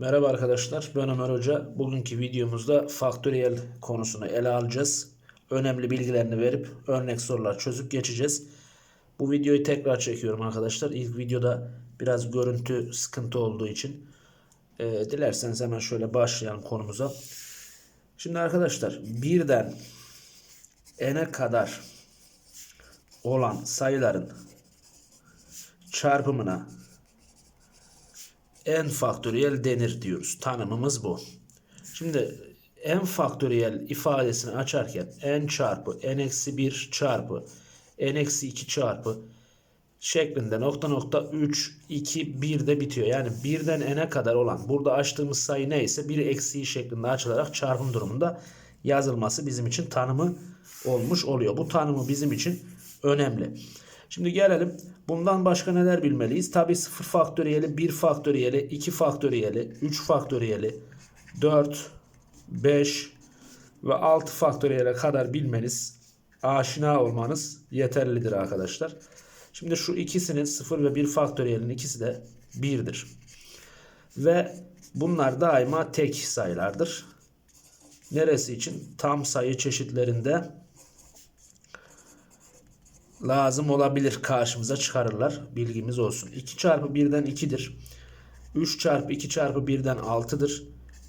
Merhaba arkadaşlar, ben Ömer Hoca. Bugünkü videomuzda faktöriyel konusunu ele alacağız. Önemli bilgilerini verip örnek sorular çözüp geçeceğiz. Bu videoyu tekrar çekiyorum arkadaşlar. İlk videoda biraz görüntü sıkıntı olduğu için. Ee, dilerseniz hemen şöyle başlayalım konumuza. Şimdi arkadaşlar birden n'e kadar olan sayıların çarpımına n faktöriyel denir diyoruz. Tanımımız bu. Şimdi n faktöriyel ifadesini açarken n çarpı n eksi 1 çarpı n eksi 2 çarpı şeklinde nokta nokta 3, 2, 1 de bitiyor. Yani 1'den n'e kadar olan burada açtığımız sayı neyse 1 eksiği şeklinde açılarak çarpım durumunda yazılması bizim için tanımı olmuş oluyor. Bu tanımı bizim için önemli. Şimdi gelelim bundan başka neler bilmeliyiz? Tabi 0 faktöriyeli, 1 faktöriyeli, 2 faktöriyeli, 3 faktöriyeli, 4, 5 ve 6 faktöriyele kadar bilmeniz, aşina olmanız yeterlidir arkadaşlar. Şimdi şu ikisinin 0 ve 1 faktöriyelin ikisi de 1'dir. Ve bunlar daima tek sayılardır. Neresi için? Tam sayı çeşitlerinde lazım olabilir karşımıza çıkarırlar. Bilgimiz olsun. 2 çarpı 1'den 2'dir. 3 çarpı 2 çarpı 1'den 6'dır.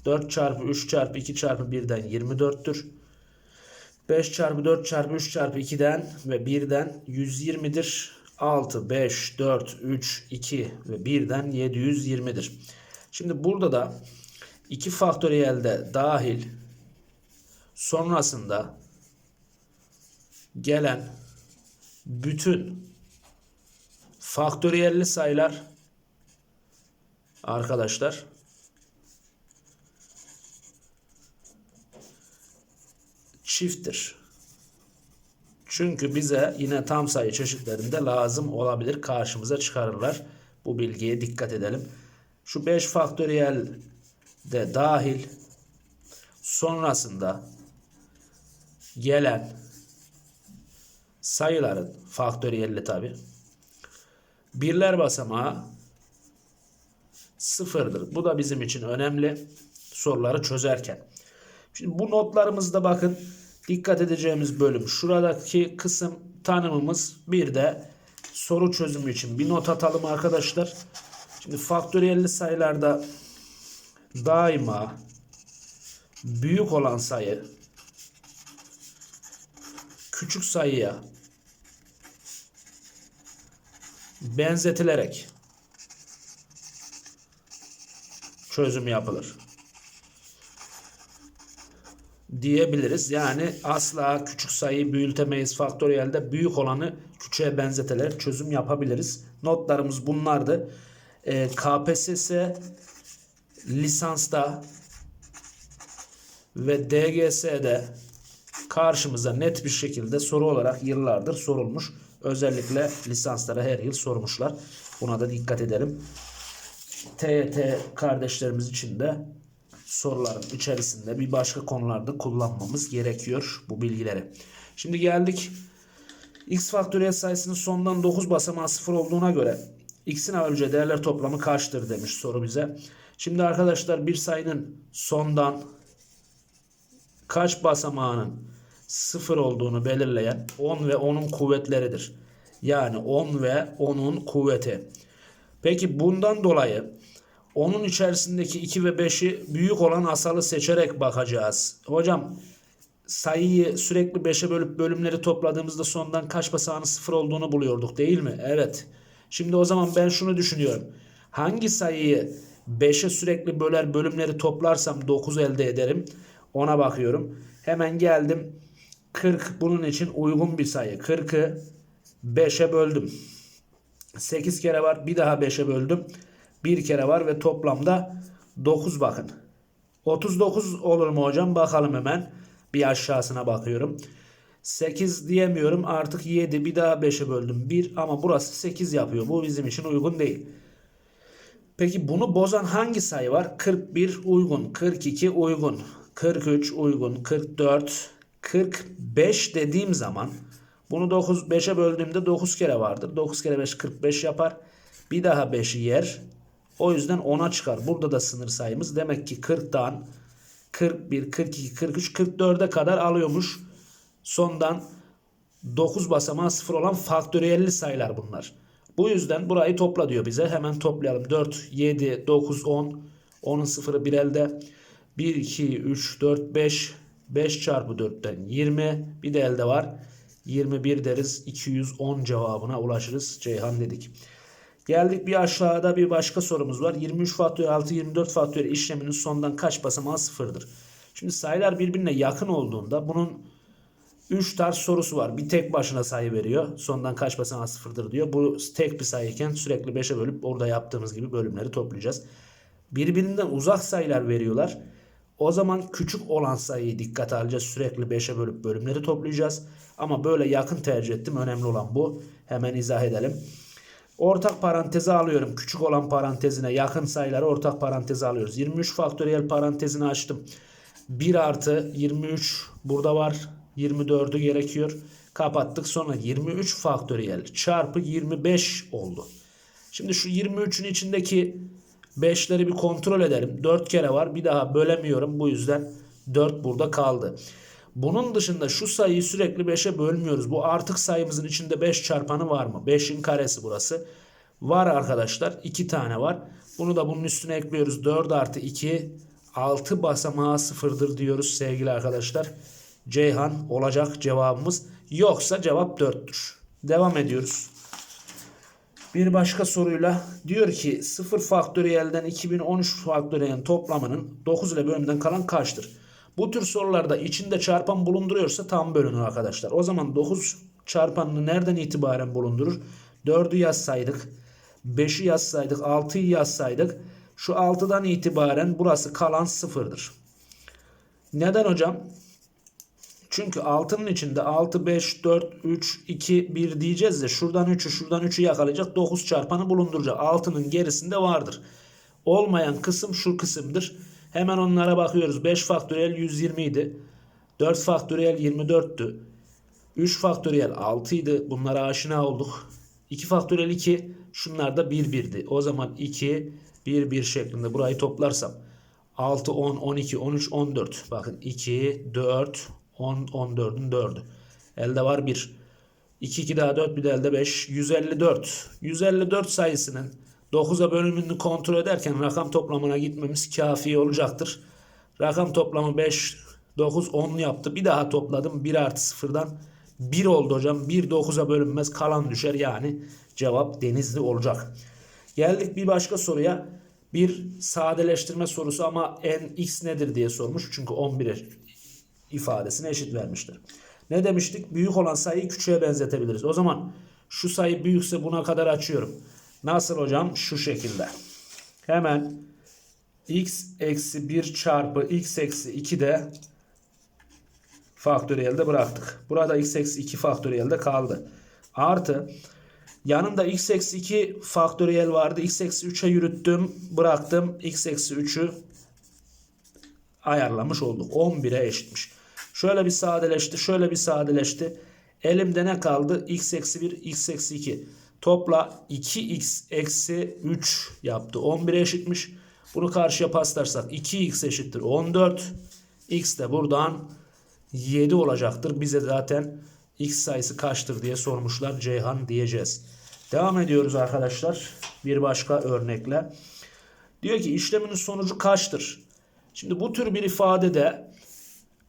4 çarpı 3 çarpı 2 çarpı 1'den 24'tür. 5 çarpı 4 çarpı 3 çarpı 2'den ve 1'den 120'dir. 6, 5, 4, 3, 2 ve 1'den 720'dir. Şimdi burada da 2 faktöriyelde dahil sonrasında gelen bütün faktöriyelli sayılar arkadaşlar çifttir. Çünkü bize yine tam sayı çeşitlerinde lazım olabilir. Karşımıza çıkarırlar. Bu bilgiye dikkat edelim. Şu 5 faktöriyel de dahil sonrasında gelen sayıların faktöriyelli tabi birler basamağı sıfırdır. Bu da bizim için önemli soruları çözerken. Şimdi bu notlarımızda bakın dikkat edeceğimiz bölüm şuradaki kısım tanımımız bir de soru çözümü için bir not atalım arkadaşlar. Şimdi faktöriyelli sayılarda daima büyük olan sayı küçük sayıya benzetilerek çözüm yapılır diyebiliriz. Yani asla küçük sayıyı büyütemeyiz. Faktöriyelde büyük olanı küçüğe benzeterek çözüm yapabiliriz. Notlarımız bunlardı. E, KPSS lisansta ve DGS'de karşımıza net bir şekilde soru olarak yıllardır sorulmuş. Özellikle lisanslara her yıl sormuşlar. Buna da dikkat edelim. TYT kardeşlerimiz için de soruların içerisinde bir başka konularda kullanmamız gerekiyor bu bilgileri. Şimdi geldik x faktöriyel sayısının sondan 9 basamağı 0 olduğuna göre x'in alabileceği değerler toplamı kaçtır demiş soru bize. Şimdi arkadaşlar bir sayının sondan kaç basamağının 0 olduğunu belirleyen 10 ve 10'un kuvvetleridir. Yani 10 ve 10'un kuvveti. Peki bundan dolayı onun içerisindeki 2 ve 5'i büyük olan asalı seçerek bakacağız. Hocam sayıyı sürekli 5'e bölüp bölümleri topladığımızda sondan kaç basamağının 0 olduğunu buluyorduk değil mi? Evet. Şimdi o zaman ben şunu düşünüyorum. Hangi sayıyı 5'e sürekli böler bölümleri toplarsam 9 elde ederim. Ona bakıyorum. Hemen geldim. 40 bunun için uygun bir sayı. 40'ı 5'e böldüm. 8 kere var. Bir daha 5'e böldüm. Bir kere var ve toplamda 9 bakın. 39 olur mu hocam? Bakalım hemen. Bir aşağısına bakıyorum. 8 diyemiyorum. Artık 7. Bir daha 5'e böldüm. 1 ama burası 8 yapıyor. Bu bizim için uygun değil. Peki bunu bozan hangi sayı var? 41 uygun. 42 uygun. 43 uygun. 44 45 dediğim zaman bunu 9 5'e böldüğümde 9 kere vardır. 9 kere 5 45 yapar. Bir daha 5'i yer O yüzden 10'a çıkar. Burada da sınır sayımız. Demek ki 40'tan 41, 42, 43, 44'e kadar alıyormuş. Sondan 9 basamağı 0 olan faktöriyelli sayılar bunlar. Bu yüzden burayı topla diyor bize. Hemen toplayalım. 4, 7, 9, 10. 10'un sıfırı bir elde. 1, 2, 3, 4, 5. 5 çarpı 4'ten 20. Bir de elde var. 21 deriz. 210 cevabına ulaşırız. Ceyhan dedik. Geldik bir aşağıda bir başka sorumuz var. 23 faktöriyel 6 24 faktöriyel işleminin sondan kaç basamağı sıfırdır? Şimdi sayılar birbirine yakın olduğunda bunun 3 tarz sorusu var. Bir tek başına sayı veriyor. Sondan kaç basamağı sıfırdır diyor. Bu tek bir sayıyken sürekli 5'e bölüp orada yaptığımız gibi bölümleri toplayacağız. Birbirinden uzak sayılar veriyorlar. O zaman küçük olan sayıyı dikkate alacağız. Sürekli 5'e bölüp bölümleri toplayacağız. Ama böyle yakın tercih ettim. Önemli olan bu. Hemen izah edelim. Ortak paranteze alıyorum. Küçük olan parantezine yakın sayıları ortak paranteze alıyoruz. 23 faktöriyel parantezini açtım. 1 artı 23 burada var. 24'ü gerekiyor. Kapattık. Sonra 23 faktöriyel çarpı 25 oldu. Şimdi şu 23'ün içindeki 5'leri bir kontrol edelim. 4 kere var. Bir daha bölemiyorum. Bu yüzden 4 burada kaldı. Bunun dışında şu sayıyı sürekli 5'e bölmüyoruz. Bu artık sayımızın içinde 5 çarpanı var mı? 5'in karesi burası. Var arkadaşlar. 2 tane var. Bunu da bunun üstüne ekliyoruz. 4 artı 2 6 basamağı sıfırdır diyoruz sevgili arkadaşlar. Ceyhan olacak cevabımız. Yoksa cevap 4'tür. Devam ediyoruz. Bir başka soruyla diyor ki 0 faktöriyelden 2013 faktöriyelin toplamının 9 ile bölümden kalan kaçtır? Bu tür sorularda içinde çarpan bulunduruyorsa tam bölünür arkadaşlar. O zaman 9 çarpanını nereden itibaren bulundurur? 4'ü yazsaydık, 5'i yazsaydık, 6'yı yazsaydık şu 6'dan itibaren burası kalan sıfırdır. Neden hocam? Çünkü 6'nın içinde 6, 5, 4, 3, 2, 1 diyeceğiz de şuradan 3'ü şuradan 3'ü yakalayacak 9 çarpanı bulunduracak. 6'nın gerisinde vardır. Olmayan kısım şu kısımdır. Hemen onlara bakıyoruz. 5 faktöriyel 120 idi. 4 faktöriyel 24'tü. 3 faktöriyel 6 idi. Bunlara aşina olduk. 2 faktöriyel 2 şunlar da 1 1'di. O zaman 2 1 1 şeklinde burayı toplarsam 6 10 12 13 14 bakın 2 4 10 14'ün 4'ü. Elde var 1. 2 2 daha 4 bir de elde 5. 154. 154 sayısının 9'a bölümünü kontrol ederken rakam toplamına gitmemiz kafi olacaktır. Rakam toplamı 5, 9, 10 yaptı. Bir daha topladım. 1 artı 0'dan 1 oldu hocam. 1 9'a bölünmez kalan düşer. Yani cevap denizli olacak. Geldik bir başka soruya. Bir sadeleştirme sorusu ama n x nedir diye sormuş. Çünkü 11 ifadesine eşit vermiştir. Ne demiştik? Büyük olan sayıyı küçüğe benzetebiliriz. O zaman şu sayı büyükse buna kadar açıyorum. Nasıl hocam? Şu şekilde. Hemen x eksi 1 çarpı x eksi 2 de faktöriyelde bıraktık. Burada x eksi 2 faktöriyelde kaldı. Artı yanında x eksi 2 faktöriyel vardı. x eksi 3'e yürüttüm. Bıraktım. x eksi 3'ü ayarlamış olduk. 11'e eşitmiş. Şöyle bir sadeleşti. Şöyle bir sadeleşti. Elimde ne kaldı? x eksi 1, x eksi 2. Topla 2x eksi 3 yaptı. 11'e eşitmiş. Bunu karşıya paslarsak 2x eşittir 14. x de buradan 7 olacaktır. Bize zaten x sayısı kaçtır diye sormuşlar. Ceyhan diyeceğiz. Devam ediyoruz arkadaşlar. Bir başka örnekle. Diyor ki işleminin sonucu kaçtır? Şimdi bu tür bir ifadede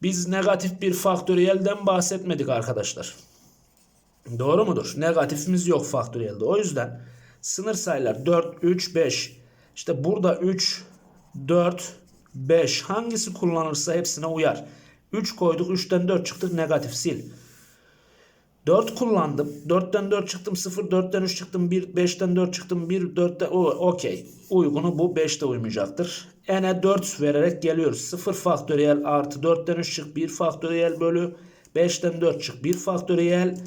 biz negatif bir faktöriyelden bahsetmedik arkadaşlar. Doğru mudur? Negatifimiz yok faktöriyelde. O yüzden sınır sayılar 4, 3, 5. İşte burada 3, 4, 5 hangisi kullanırsa hepsine uyar. 3 koyduk 3'ten 4 çıktık negatif sil. 4 kullandım. 4'ten 4 çıktım 0, 4'ten 3 çıktım 1, 5'ten 4 çıktım 1, 4'te o okey. Uygunu bu 5'te uymayacaktır. N'e 4 vererek geliyoruz. 0 faktöriyel artı 4'ten 3 çık 1 faktöriyel bölü 5'ten 4 çık 1 faktöriyel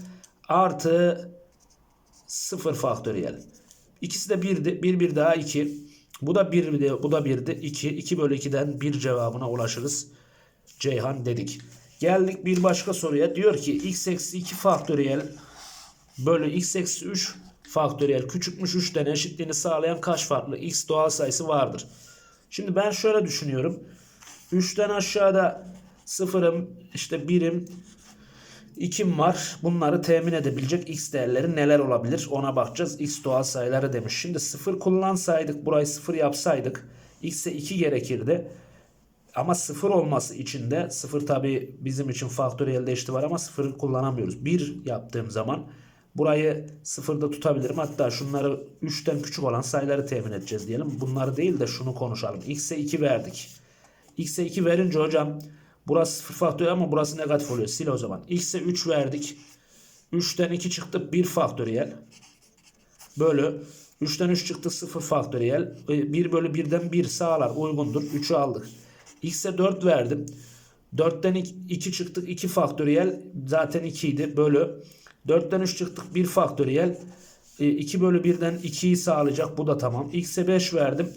artı 0 faktöriyel. İkisi de 1'di. 1 1 daha 2. Bu da 1'di. Bu da 1'di. 2. 2 bölü 2'den 1 cevabına ulaşırız. Ceyhan dedik. Geldik bir başka soruya. Diyor ki x eksi 2 faktöriyel bölü x eksi 3 faktöriyel küçükmüş 3'ten eşitliğini sağlayan kaç farklı x doğal sayısı vardır? Şimdi ben şöyle düşünüyorum. 3'ten aşağıda sıfırım, işte birim, 2'm var. Bunları temin edebilecek x değerleri neler olabilir? Ona bakacağız. x doğal sayıları demiş. Şimdi 0 kullansaydık, burayı 0 yapsaydık x'e 2 gerekirdi. Ama 0 olması için de 0 tabi bizim için faktöriyel eşiti var ama 0'ı kullanamıyoruz. 1 yaptığım zaman burayı 0'da tutabilirim. Hatta şunları 3'ten küçük olan sayıları temin edeceğiz diyelim. Bunları değil de şunu konuşalım. x'e 2 verdik. x'e 2 verince hocam burası 0 faktöriyel ama burası negatif oluyor. Sil o zaman. x'e 3 verdik. 3'ten 2 çıktı 1 faktöriyel. Bölü 3'ten 3 çıktı 0 faktöriyel. 1 bölü 1'den 1 sağlar uygundur. 3'ü aldık. X'e 4 verdim. 4'ten 2 çıktık 2 faktöriyel. Zaten 2 idi. Bölü. 4'ten 3 çıktık 1 faktöriyel. 2 bölü 1'den 2'yi sağlayacak. Bu da tamam. X'e 5 verdim.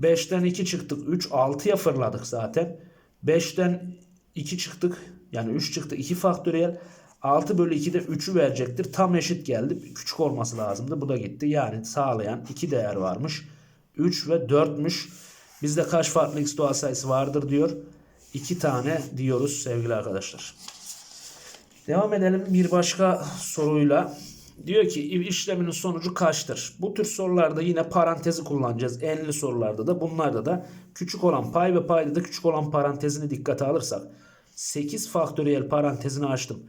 5'ten 2 çıktık 3. 6'ya fırladık zaten. 5'ten 2 çıktık. Yani 3 çıktı 2 faktöriyel. 6 bölü 2'de 3'ü verecektir. Tam eşit geldi. Küçük olması lazımdı. Bu da gitti. Yani sağlayan 2 değer varmış. 3 ve 4'müş. Bizde kaç farklı x doğal sayısı vardır diyor. 2 tane diyoruz sevgili arkadaşlar. Devam edelim bir başka soruyla. Diyor ki işleminin sonucu kaçtır? Bu tür sorularda yine parantezi kullanacağız. Enli sorularda da bunlarda da küçük olan pay ve payda da küçük olan parantezini dikkate alırsak 8 faktöriyel parantezini açtım.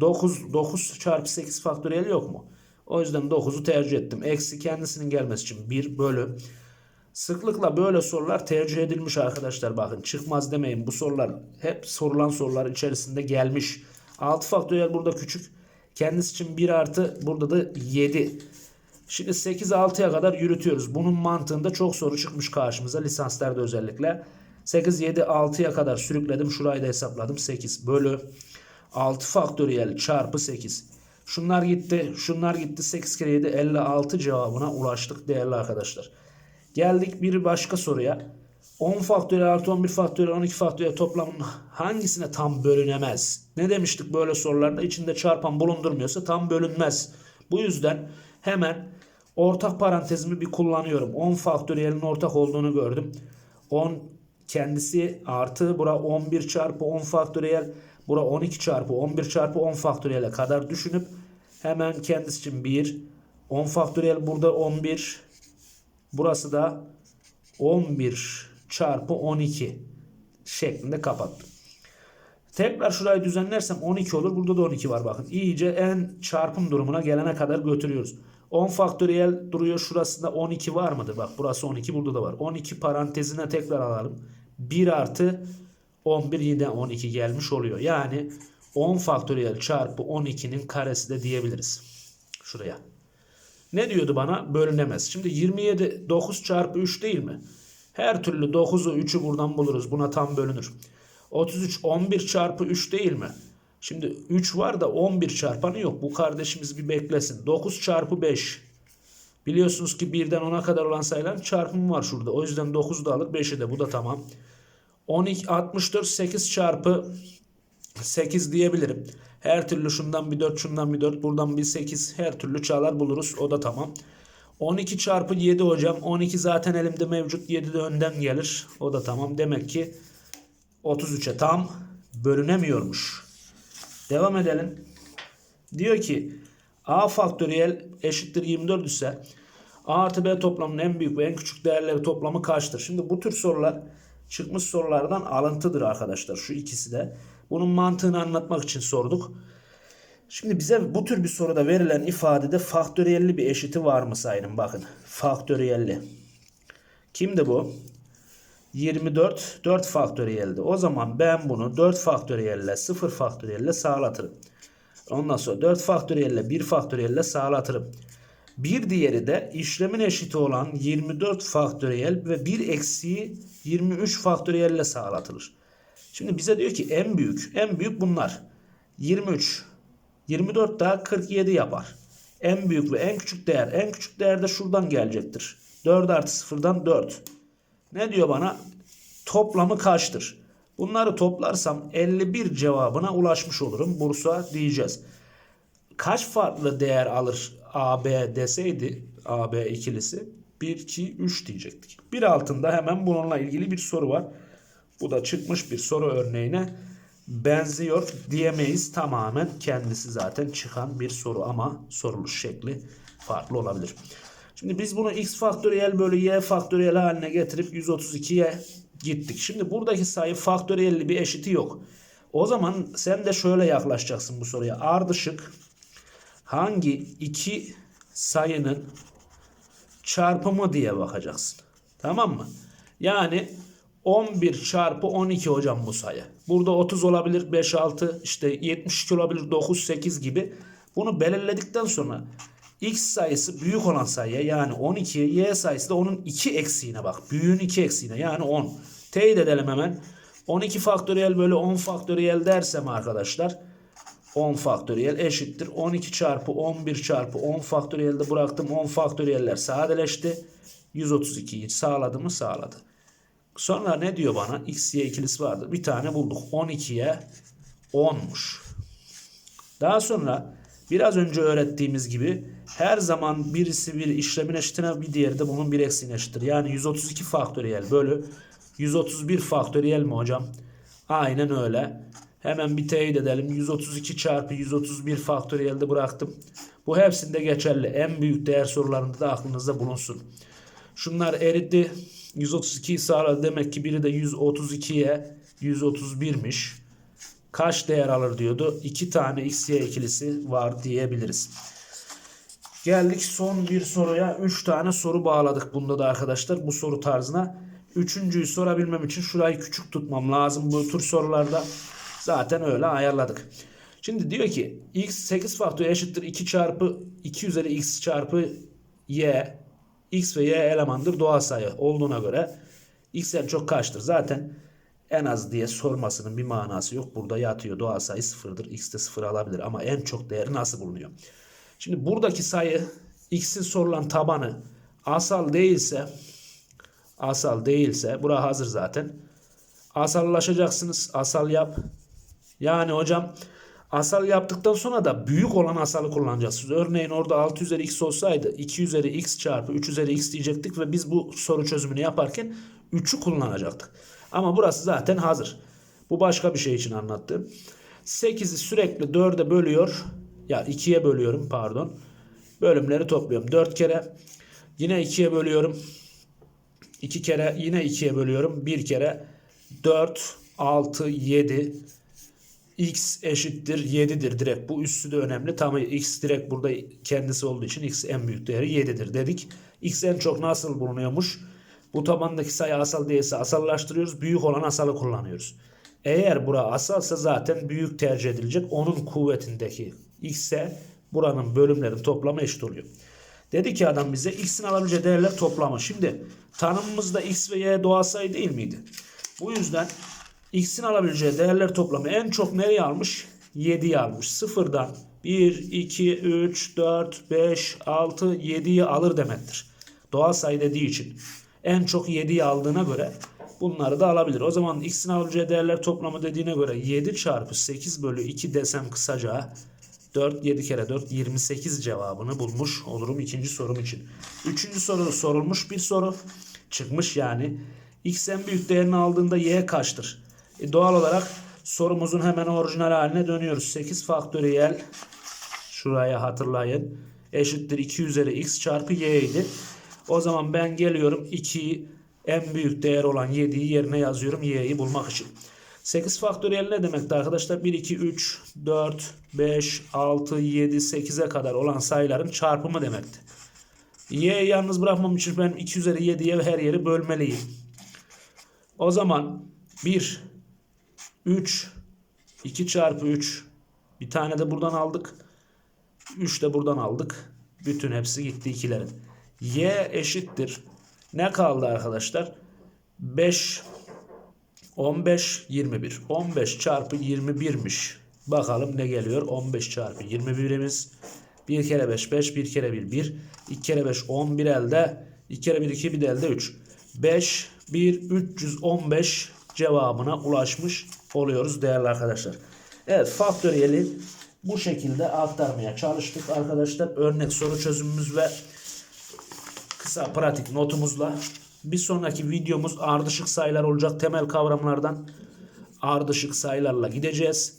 9, 9 çarpı 8 faktöriyel yok mu? O yüzden 9'u tercih ettim. Eksi kendisinin gelmesi için 1 bölü. Sıklıkla böyle sorular tercih edilmiş arkadaşlar. Bakın çıkmaz demeyin. Bu sorular hep sorulan sorular içerisinde gelmiş. 6 faktöriyel burada küçük. Kendisi için 1 artı burada da 7. Şimdi 8 6'ya kadar yürütüyoruz. Bunun mantığında çok soru çıkmış karşımıza lisanslarda özellikle. 8 7 6'ya kadar sürükledim. Şurayı da hesapladım. 8 bölü 6 faktöriyel çarpı 8. Şunlar gitti. Şunlar gitti. 8 kere 7 56 cevabına ulaştık değerli arkadaşlar. Geldik bir başka soruya. 10 faktöriyel artı 11 faktöriyel 12 faktöriyel toplamın hangisine tam bölünemez? Ne demiştik böyle sorularda? içinde çarpan bulundurmuyorsa tam bölünmez. Bu yüzden hemen ortak parantezimi bir kullanıyorum. 10 faktöriyelin ortak olduğunu gördüm. 10 kendisi artı bura 11 çarpı 10 faktöriyel bura 12 çarpı 11 çarpı 10 faktöriyele kadar düşünüp hemen kendisi için 1 10 faktöriyel burada 11 burası da 11 çarpı 12 şeklinde kapattım. Tekrar şurayı düzenlersem 12 olur. Burada da 12 var bakın. İyice en çarpım durumuna gelene kadar götürüyoruz. 10 faktöriyel duruyor. Şurasında 12 var mıdır? Bak burası 12 burada da var. 12 parantezine tekrar alalım. 1 artı 11 yine 12 gelmiş oluyor. Yani 10 faktöriyel çarpı 12'nin karesi de diyebiliriz. Şuraya. Ne diyordu bana? Bölünemez. Şimdi 27 9 çarpı 3 değil mi? Her türlü 9'u 3'ü buradan buluruz. Buna tam bölünür. 33 11 çarpı 3 değil mi? Şimdi 3 var da 11 çarpanı yok. Bu kardeşimiz bir beklesin. 9 çarpı 5. Biliyorsunuz ki 1'den 10'a kadar olan sayıların çarpımı var şurada. O yüzden 9'u da alır 5'i de bu da tamam. 12 64 8 çarpı 8 diyebilirim. Her türlü şundan bir 4 şundan bir 4 buradan bir 8 her türlü çağlar buluruz. O da tamam. 12 çarpı 7 hocam. 12 zaten elimde mevcut. 7 de önden gelir. O da tamam. Demek ki 33'e tam bölünemiyormuş. Devam edelim. Diyor ki A faktöriyel eşittir 24 ise A artı B toplamının en büyük ve en küçük değerleri toplamı kaçtır? Şimdi bu tür sorular çıkmış sorulardan alıntıdır arkadaşlar. Şu ikisi de. Bunun mantığını anlatmak için sorduk. Şimdi bize bu tür bir soruda verilen ifadede faktöriyelli bir eşiti var mı sayın? Bakın faktöriyelli. Kimdi bu? 24 4 faktöriyeldi. O zaman ben bunu 4 faktöriyelle 0 faktöriyelle sağlatırım. Ondan sonra 4 faktöriyelle 1 faktöriyelle sağlatırım. Bir diğeri de işlemin eşiti olan 24 faktöriyel ve 1 eksiği 23 faktöriyelle sağlatılır. Şimdi bize diyor ki en büyük, en büyük bunlar. 23, 24 daha 47 yapar. En büyük ve en küçük değer. En küçük değer de şuradan gelecektir. 4 artı 0'dan 4. Ne diyor bana? Toplamı kaçtır? Bunları toplarsam 51 cevabına ulaşmış olurum. Bursa diyeceğiz. Kaç farklı değer alır AB deseydi AB ikilisi 1, 2, 3 diyecektik. Bir altında hemen bununla ilgili bir soru var. Bu da çıkmış bir soru örneğine benziyor diyemeyiz. Tamamen kendisi zaten çıkan bir soru ama soruluş şekli farklı olabilir. Şimdi biz bunu x faktöriyel bölü y faktöriyel haline getirip 132'ye gittik. Şimdi buradaki sayı faktöriyelli bir eşiti yok. O zaman sen de şöyle yaklaşacaksın bu soruya. Ardışık hangi iki sayının çarpımı diye bakacaksın. Tamam mı? Yani 11 çarpı 12 hocam bu sayı. Burada 30 olabilir 5 6 işte 72 olabilir 9 8 gibi. Bunu belirledikten sonra x sayısı büyük olan sayıya yani 12'ye y sayısı da onun 2 eksiğine bak. Büyüğün 2 eksiğine yani 10. Teyit edelim hemen. 12 faktöriyel bölü 10 faktöriyel dersem arkadaşlar 10 faktöriyel eşittir. 12 çarpı 11 çarpı 10 faktöriyelde bıraktım. 10 faktöriyeller sadeleşti. 132'yi sağladı mı? Sağladı. Sonra ne diyor bana? X, Y ikilisi vardı. Bir tane bulduk. 12'ye 10'muş. Daha sonra biraz önce öğrettiğimiz gibi her zaman birisi bir işlemin eşitine bir diğeri de bunun bir eksiğine eşittir. Yani 132 faktöriyel bölü 131 faktöriyel mi hocam? Aynen öyle. Hemen bir teyit edelim. 132 çarpı 131 faktöriyelde bıraktım. Bu hepsinde geçerli. En büyük değer sorularında da aklınızda bulunsun. Şunlar eridi. 132'yi sağladı. Demek ki biri de 132'ye 131'miş. Kaç değer alır diyordu. 2 tane x, y ikilisi var diyebiliriz. Geldik son bir soruya. 3 tane soru bağladık bunda da arkadaşlar. Bu soru tarzına. Üçüncüyü sorabilmem için şurayı küçük tutmam lazım bu tür sorularda. Zaten öyle ayarladık. Şimdi diyor ki x 8 faktör eşittir 2 çarpı 2 üzeri x çarpı y. x ve y elemandır doğal sayı olduğuna göre x en çok kaçtır? Zaten en az diye sormasının bir manası yok. Burada yatıyor doğal sayı sıfırdır. x de sıfır alabilir ama en çok değeri nasıl bulunuyor? Şimdi buradaki sayı x'in sorulan tabanı asal değilse asal değilse bura hazır zaten. Asallaşacaksınız. Asal yap. Yani hocam asal yaptıktan sonra da büyük olan asalı kullanacaksınız. Örneğin orada 6 üzeri x olsaydı 2 üzeri x çarpı 3 üzeri x diyecektik ve biz bu soru çözümünü yaparken 3'ü kullanacaktık. Ama burası zaten hazır. Bu başka bir şey için anlattım. 8'i sürekli 4'e bölüyor. Ya 2'ye bölüyorum pardon. Bölümleri topluyorum. 4 kere. Yine 2'ye bölüyorum. 2 kere yine 2'ye bölüyorum. 1 kere 4, 6, 7. X eşittir 7'dir direkt. Bu üssü de önemli. Tam X direkt burada kendisi olduğu için X en büyük değeri 7'dir dedik. X en çok nasıl bulunuyormuş? Bu tabandaki sayı asal değilse asallaştırıyoruz. Büyük olan asalı kullanıyoruz. Eğer bura asalsa zaten büyük tercih edilecek. Onun kuvvetindeki X ise buranın bölümlerin toplamı eşit oluyor. Dedi ki adam bize x'in alabileceği değerler toplamı. Şimdi tanımımızda x ve y doğal sayı değil miydi? Bu yüzden x'in alabileceği değerler toplamı en çok nereye almış? 7'yi almış. Sıfırdan 1, 2, 3, 4, 5, 6, 7'yi alır demektir. Doğal sayı dediği için. En çok 7'yi aldığına göre bunları da alabilir. O zaman x'in alabileceği değerler toplamı dediğine göre 7 çarpı 8 bölü 2 desem kısaca 4, 7 kere 4, 28 cevabını bulmuş olurum ikinci sorum için. Üçüncü soru sorulmuş bir soru. Çıkmış yani. X en büyük değerini aldığında y kaçtır? E doğal olarak sorumuzun hemen orijinal haline dönüyoruz. 8 faktöriyel şuraya hatırlayın. Eşittir 2 üzeri x çarpı y idi. O zaman ben geliyorum 2'yi en büyük değer olan 7'yi yerine yazıyorum y'yi bulmak için. 8 faktöriyel ne demekti arkadaşlar? 1, 2, 3, 4, 5, 6, 7, 8'e kadar olan sayıların çarpımı demekti. Y'yi yalnız bırakmam için ben 2 üzeri 7'ye her yeri bölmeliyim. O zaman 1, 3, 2 çarpı 3, bir tane de buradan aldık. 3 de buradan aldık. Bütün hepsi gitti ikilerin. Y eşittir. Ne kaldı arkadaşlar? 5 15 21. 15 çarpı 21'miş. Bakalım ne geliyor? 15 çarpı 21'imiz. 1 kere 5 5 1 kere 1 1 2 kere 5 11 elde 2 kere 1 2 bir de elde 3. 5 1 315 cevabına ulaşmış oluyoruz değerli arkadaşlar. Evet faktöriyeli bu şekilde aktarmaya çalıştık arkadaşlar. Örnek soru çözümümüz ve kısa pratik notumuzla. Bir sonraki videomuz ardışık sayılar olacak. Temel kavramlardan ardışık sayılarla gideceğiz.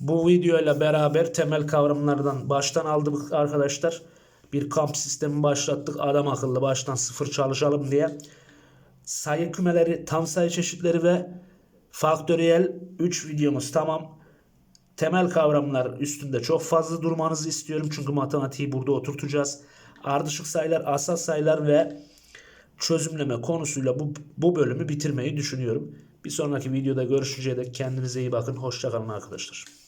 Bu videoyla beraber temel kavramlardan baştan aldık arkadaşlar. Bir kamp sistemi başlattık. Adam akıllı baştan sıfır çalışalım diye. Sayı kümeleri, tam sayı çeşitleri ve faktöriyel 3 videomuz tamam. Temel kavramlar üstünde çok fazla durmanızı istiyorum. Çünkü matematiği burada oturtacağız. Ardışık sayılar, asal sayılar ve çözümleme konusuyla bu, bu bölümü bitirmeyi düşünüyorum. Bir sonraki videoda görüşeceğiz. Kendinize iyi bakın. Hoşçakalın arkadaşlar.